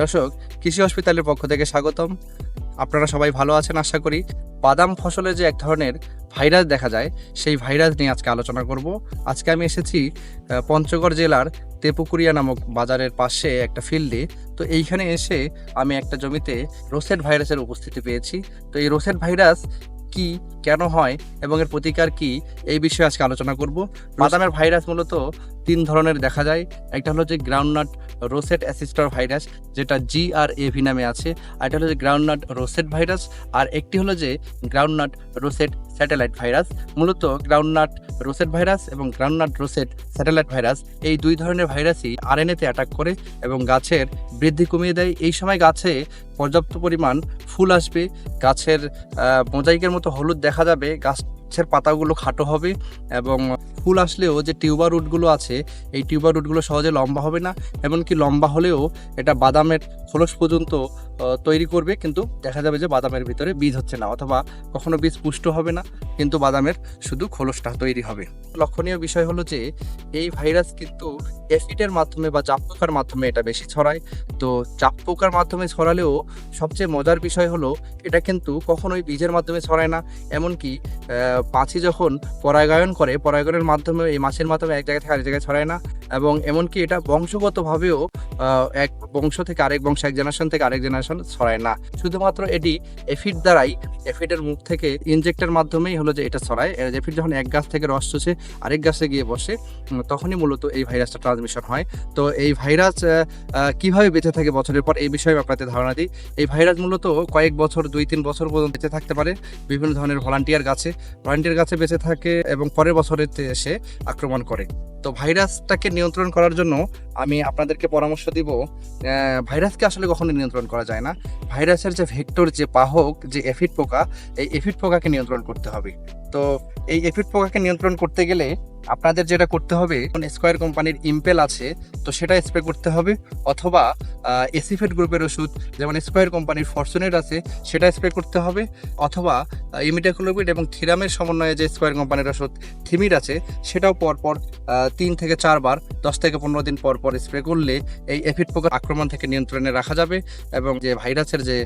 দর্শক, কৃষি হসপিটালের পক্ষ থেকে স্বাগতম। আপনারা সবাই ভালো আছেন আশা করি। বাদাম ফসলে যে এক ধরনের ভাইরাস দেখা যায়, সেই ভাইরাস নিয়ে আজকে আলোচনা করব। আজকে আমি এসেছি পঞ্চগড় জেলার তেপুকুরিয়া নামক বাজারের পাশে একটা ফিল্ডে। তো এইখানে এসে আমি একটা জমিতে রোসেট ভাইরাসের উপস্থিতি পেয়েছি। তো এই রোসেট ভাইরাস কি, কেন হয় এবং এর প্রতিকার কি, এই বিষয়ে আজকে আলোচনা করব। বাদামের ভাইরাস মূলত তিন ধরনের দেখা যায়। একটা হলো যে গ্রাউন্ডনাট রোসেট অ্যাসিস্টার ভাইরাস, যেটা জি আর এভি নামে আছে, আর এটা হলো যে গ্রাউন্ডনাট রোসেট ভাইরাস, আর একটি হলো যে গ্রাউন্ডনাট রোসেট স্যাটেলাইট ভাইরাস। মূলত গ্রাউন্ডনাট রোসেট ভাইরাস এবং গ্রাউন্ডনাট রোসেট স্যাটেলাইট ভাইরাস, এই দুই ধরনের ভাইরাসই আরএনএতে অ্যাটাক করে এবং গাছের বৃদ্ধি কমিয়ে দেয়। এই সময় গাছে পর্যাপ্ত পরিমাণ ফুল আসবে, গাছের মোজাইকের মতো হলুদ দেখা যাবে গাছের পাতাগুলো খাটো হবে এবং ফুল আসলেও যে টিউবার রুটগুলো আছে, এই টিউবার রুটগুলো সহজে লম্বা হবে না, এমনকি লম্বা হলেও এটা বাদামের খোলস পর্যন্ত তৈরি করবে, কিন্তু দেখা যাবে যে বাদামের ভিতরে বীজ হচ্ছে না অথবা কখনো বীজ পুষ্ট হবে না, কিন্তু বাদামের শুধু খোলসটা তৈরি হবে। লক্ষণীয় বিষয় হলো যে, এই ভাইরাস কিন্তু অ্যাসিডের মাধ্যমে বা চাপ পোকার মাধ্যমে এটা বেশি ছড়ায়। তো চাপ পোকার মাধ্যমে ছড়ালেও সবচেয়ে মজার বিষয় হলো, এটা কিন্তু কখনোই বীজের মাধ্যমে ছড়ায় না, এমনকি পাখি যখন পরাগায়ন করে, পরাগায়নের মাধ্যমে এই মাছের মাধ্যমে এক জায়গায় থেকে আরেক জায়গায় ছড়ায় না। এবং এমনকি এটা বংশগতভাবেও এক বংশ থেকে আরেক বংশ, এক জেনারেশন থেকে আরেক জেনারেশন ছড়ায় না। শুধুমাত্র এটি এফিড দ্বারাই, এফিডের মুখ থেকে ইনজেক্টের মাধ্যমেই হলো যে এটা ছড়ায়। এফিড যখন এক গাছ থেকে রস চুষে আরেক গাছে গিয়ে বসে তখনই মূলত এই ভাইরাসটা ট্রান্সমিশন হয়। তো এই ভাইরাস কীভাবে বেঁচে থাকে বছরের পর, এই বিষয়ে আপনাদের ধারণা দিই। এই ভাইরাস মূলত কয়েক বছর, দুই তিন বছর পর্যন্ত বেঁচে থাকতে পারে বিভিন্ন ধরনের ভলান্টিয়ার গাছে। ভলান্টিয়ার গাছে বেঁচে থাকে এবং পরের বছরেতে এসে আক্রমণ করে। তো ভাইরাসটাকে নিয়ন্ত্রণ করার জন্য আমি আপনাদেরকে পরামর্শ দিব ভাইরাসকে আসলে কখনো নিয়ন্ত্রণ করা যায় না। ভাইরাসের যে ভেক্টর যে বাহক, যে এফিড পোকা, এই এফিড পোকাকে নিয়ন্ত্রণ করতে হবে। তো এই এফিড পোকাকে নিয়ন্ত্রণ করতে গেলে আপনাদের যেটা করতে হবে স্কোয়ার কোম্পানির ইম্পেল আছে, তো সেটা স্প্রে করতে হবে, অথবা এসিফেট গ্রুপের ওষুধ, যেমন স্কোয়ার কোম্পানির ফরচুনেট আছে, সেটা স্প্রে করতে হবে, অথবা ইমিডাক্লোভিড এবং থিরামের সমন্বয়ে যে স্কোয়ার কোম্পানির ওষুধ থিমির আছে, সেটাও পরপর তিন থেকে চারবার দশ থেকে পনেরো দিন পর পর স্প্রে করলে এই এফিড পোকার আক্রমণ থেকে নিয়ন্ত্রণে রাখা যাবে এবং যে ভাইরাসের যে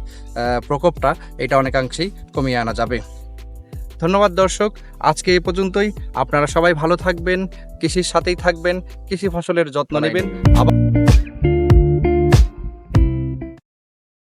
প্রকোপটা, এটা অনেকাংশেই কমিয়ে আনা যাবে। ধন্যবাদ দর্শক আজকে এই পর্যন্তই। আপনারা সবাই ভালো থাকবেন কৃষির সাথেই থাকবেন কৃষি ফসলের যত্ন নেবেন। আবার